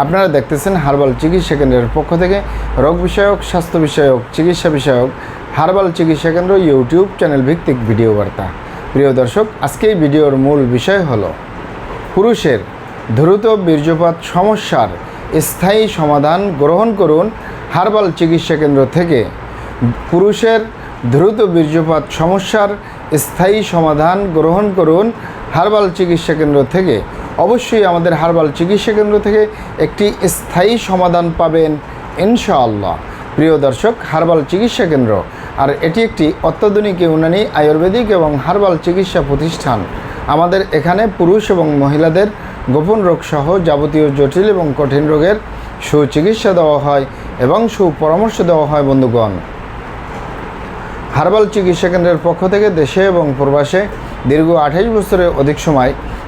আপনারা দেখতেছেন হার্বাল চিকিৎসা কেন্দ্রের পক্ষ থেকে রোগ বিষয়ক, স্বাস্থ্য বিষয়ক, চিকিৎসা বিষয়ক, হার্বাল চিকিৎসা কেন্দ্র ইউটিউব চ্যানেল ভিত্তিক ভিডিও বার্তা। প্রিয় দর্শক, আজকে এই ভিডিওর মূল বিষয় হল, পুরুষের দ্রুত বীর্যপাত সমস্যার স্থায়ী সমাধান গ্রহণ করুন হার্বাল চিকিৎসা কেন্দ্র থেকে। পুরুষের দ্রুত বীর্যপাত সমস্যার স্থায়ী সমাধান গ্রহণ করুন হার্বাল চিকিৎসা কেন্দ্র থেকে। অবশ্যই আমাদের হার্বাল চিকিৎসা কেন্দ্র থেকে একটি স্থায়ী সমাধান পাবেন ইনশাআল্লাহ। প্রিয় দর্শক, হার্বাল চিকিৎসা কেন্দ্র, আর এটি একটি অত্যাধুনিক ইউনানি, আয়ুর্বেদিক এবং হার্বাল চিকিৎসা প্রতিষ্ঠান। আমাদের এখানে পুরুষ এবং মহিলাদের গোপন রোগ সহ যাবতীয় জটিল এবং কঠিন রোগের সুচিকিৎসা দেওয়া হয় এবং সুপরামর্শ দেওয়া হয়, বন্ধুগণ। হার্বাল চিকিৎসা কেন্দ্রের পক্ষ থেকে দেশে এবং প্রবাসে দীর্ঘ আঠাইশ বছরের অধিক সময়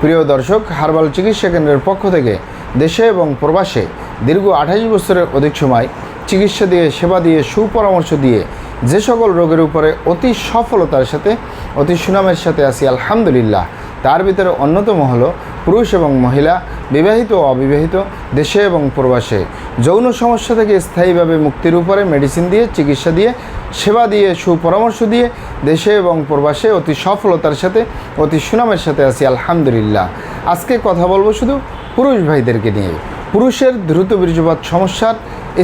প্রিয় দর্শক, হার্বাল চিকিৎসা কেন্দ্রের পক্ষ থেকে দেশে এবং প্রবাসে দীর্ঘ আঠাশ বছরের অধিক সময় চিকিৎসা দিয়ে, সেবা দিয়ে, সুপরামর্শ দিয়ে যে সকল রোগের উপরে অতি সফলতার সাথে, অতি সুনামের সাথে আসি আলহামদুলিল্লাহ। তার ভিতরে অন্যতম হলো পুরুষ এবং মহিলা, বিবাহিত ও অবিবাহিত, দেশে এবং প্রবাসে। যৌন সমস্যা থেকে স্থায়ীভাবে মুক্তির উপরে মেডিসিন দিয়ে, চিকিৎসা দিয়ে, সেবা দিয়ে, সুপরামর্শ দিয়ে দেশে এবং প্রবাসে অতি সফলতার সাথে, অতি সুনামের সাথে আছি, আলহামদুলিল্লাহ। আজকে কথা বলব শুধু পুরুষ ভাইদেরকে নিয়ে। পুরুষের দ্রুত বীর্যপাত সমস্যার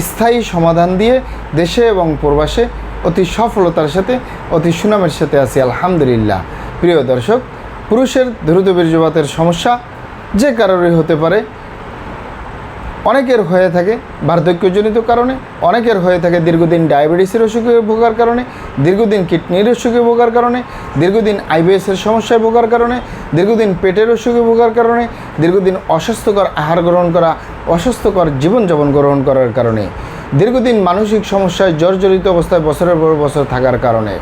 স্থায়ী সমাধান দিয়ে দেশে এবং প্রবাসে অতি সফলতার সাথে, অতি সুনামের সাথে আছি, আলহামদুলিল্লাহ। প্রিয় দর্শক, পুরুষের দ্রুত বীর্যপাতের সমস্যা যে কারোরই হতে পারে। অনেকের হয়ে থাকে বার্ধক্যজনিত কারণে, অনেকের হয়ে থাকে দীর্ঘদিন ডায়াবেটিসের অসুখে ভোগার কারণে, দীর্ঘদিন কিডনির অসুখে ভোগার কারণে, দীর্ঘদিন আইবিএসের সমস্যায় ভোগার কারণে, দীর্ঘদিন পেটের অসুখে ভোগার কারণে, দীর্ঘদিন অস্বাস্থ্যকর আহার গ্রহণ করা, অস্বাস্থ্যকর জীবনযাপন গ্রহণ করার কারণে, দীর্ঘদিন মানসিক সমস্যায় জর্জরিত অবস্থায় বছরের পর বছর থাকার কারণে,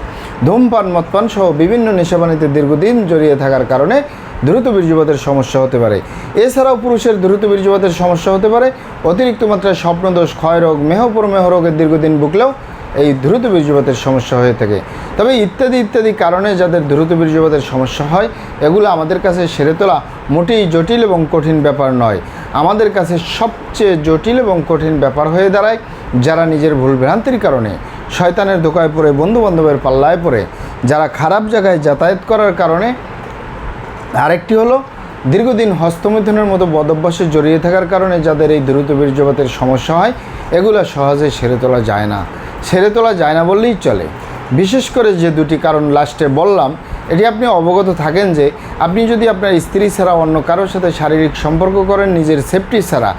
ধূমপান মদপান সহ বিভিন্ন নেশাবানিতে দীর্ঘদিন জড়িয়ে থাকার কারণে দ্রুত বীর্যপাতের সমস্যা হতে পারে। এছাড়াও পুরুষের দ্রুত বীর্যপাতের সমস্যা হতে পারে। অতিরিক্ত মাত্রায় স্বপ্নদোষ, ক্ষয়রোগ মেহপরমেহ রোগের দীর্ঘদিন ভুগলেও এই দ্রুত বীর্যপাতের সমস্যা হয়ে থাকে। তবে ইত্যাদি ইত্যাদি কারণে যাদের দ্রুত বীর্যপাতের সমস্যা হয়, এগুলো আমাদের কাছে সেরে তোলা মোটেই জটিল এবং কঠিন ব্যাপার নয়। আমাদের কাছে সবচেয়ে জটিল এবং কঠিন ব্যাপার হয়ে দাঁড়ায় যারা নিজের ভুল ভ্রান্তির কারণে শয়তানের ধোকায় পড়ে, বন্ধুবান্ধবের পাল্লায় পড়ে, যারা খারাপ জায়গায় যাতায়াত করার কারণে আরেকটি হলো, দীর্ঘদিন হস্তমিথুনের মতো বদভ্যাসে জড়িয়ে থাকার কারণে যাদের এই দ্রুত বীর্যপাতের সমস্যা হয়, এগুলো সহজে সেরে তোলা যায় না। সেরে তোলা যায় না বললেই চলে। বিশেষ করে যে দুটি কারণ লাস্টে বললাম, এটি আপনি অবগত থাকেন যে, আপনি যদি আপনার স্ত্রী ছাড়া অন্য কারোর সাথে শারীরিক সম্পর্ক করেন, নিজের সেফটি ছাড়া,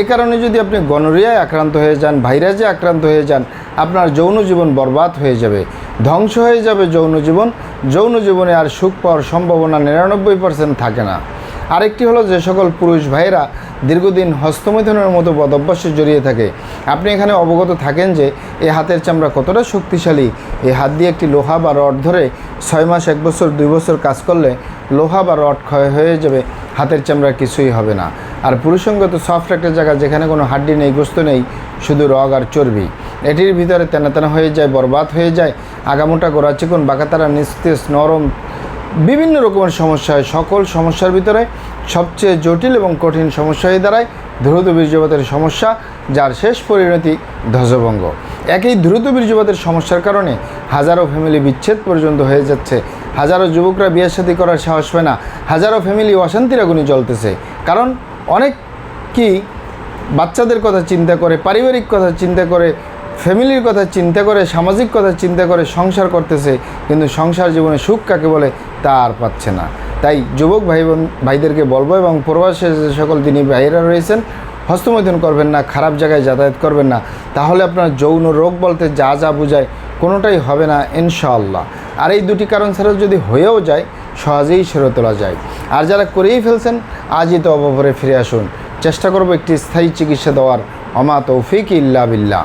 এ কারণে যদি আপনি গনোরিয়ায় আক্রান্ত হয়ে যান ভাইরাসে আক্রান্ত হয়ে যান, আপনার যৌন জীবন বরবাদ হয়ে যাবে। ধ্বংস হয়ে যাবে যৌন জীবন। যৌন জীবনে আর সুখ পাওয়ার সম্ভাবনা নিরানব্বই পার্সেন্ট থাকে না। আরেকটি হলো যে সকল পুরুষ ভাইয়েরা দীর্ঘদিন হস্তমৈথুনের মতো বদভ্যাসে জড়িয়ে থাকে। আপনি এখানে অবগত থাকেন যে এই হাতের চামড়া কতটা শক্তিশালী। এই হাত দিয়ে একটি লোহা বা রড ধরে ছয় মাস, এক বছর, দুই বছর কাজ করলে লোহা বা রড ক্ষয় হয়ে যাবে। হাতের চামড়া কিছুই হবে না। আর পুরুষঙ্গত সফট একটা জায়গা যেখানে কোনো হাড্ডি নেই, গোস্ত নেই, শুধু রগ আর চর্বি। এটির ভিতরে তেনা তেনা হয়ে যায়, বরবাদ হয়ে যায়, আগামোটা গোড়া চিকন, বাঁকাতারা, নিস্তেজ, নরম, বিভিন্ন রকমের সমস্যা হয়। সকল সমস্যার ভিতরে সবচেয়ে জটিল এবং কঠিন সমস্যা হয়ে দাঁড়ায় দ্রুত বীর্যপাতের সমস্যা, যার শেষ পরিণতি ধ্বজভঙ্গ। একই দ্রুত বীর্যপাতের সমস্যার কারণে হাজারো ফ্যামিলি বিচ্ছেদ পর্যন্ত হয়ে যাচ্ছে। হাজারো যুবকরা বিয়ে শাদী করার সাহস পায় না। হাজারো ফ্যামিলি অশান্তির আগুনে জ্বলতেছে। কারণ অনেক কি বাচ্চাদের কথা চিন্তা করে, পারিবারিক কথা চিন্তা করে ফ্যামিলির কথা চিন্তা করে, সামাজিক কথা চিন্তা করে সংসার করতেছে, কিন্তু সংসার জীবনে সুখ কাকে বলে তা আর পাচ্ছে না। তাই যুবক ভাই বোন ভাইদেরকে বলব এবং প্রবাসে যে সকল তিনি ভাইয়েরা রয়েছেন, হস্তমৈথুন করবেন না, খারাপ জায়গায় যাতায়াত করবেন না। তাহলে আপনার যৌন রোগ বলতে যা যা বোঝায় কোনোটাই হবে না, ইনশাআল্লাহ। আর এই দুটি কারণ ছাড়া যদি হয়েও যায়, সহজেই সেরে তোলা যায়। আর যারা করেই ফেলছেন, আজই তো অবভরে ফিরে আসুন। চেষ্টা করব একটি স্থায়ী চিকিৎসা দেওয়ার। অমা তৌফিক ইল্লা বিল্লাহ।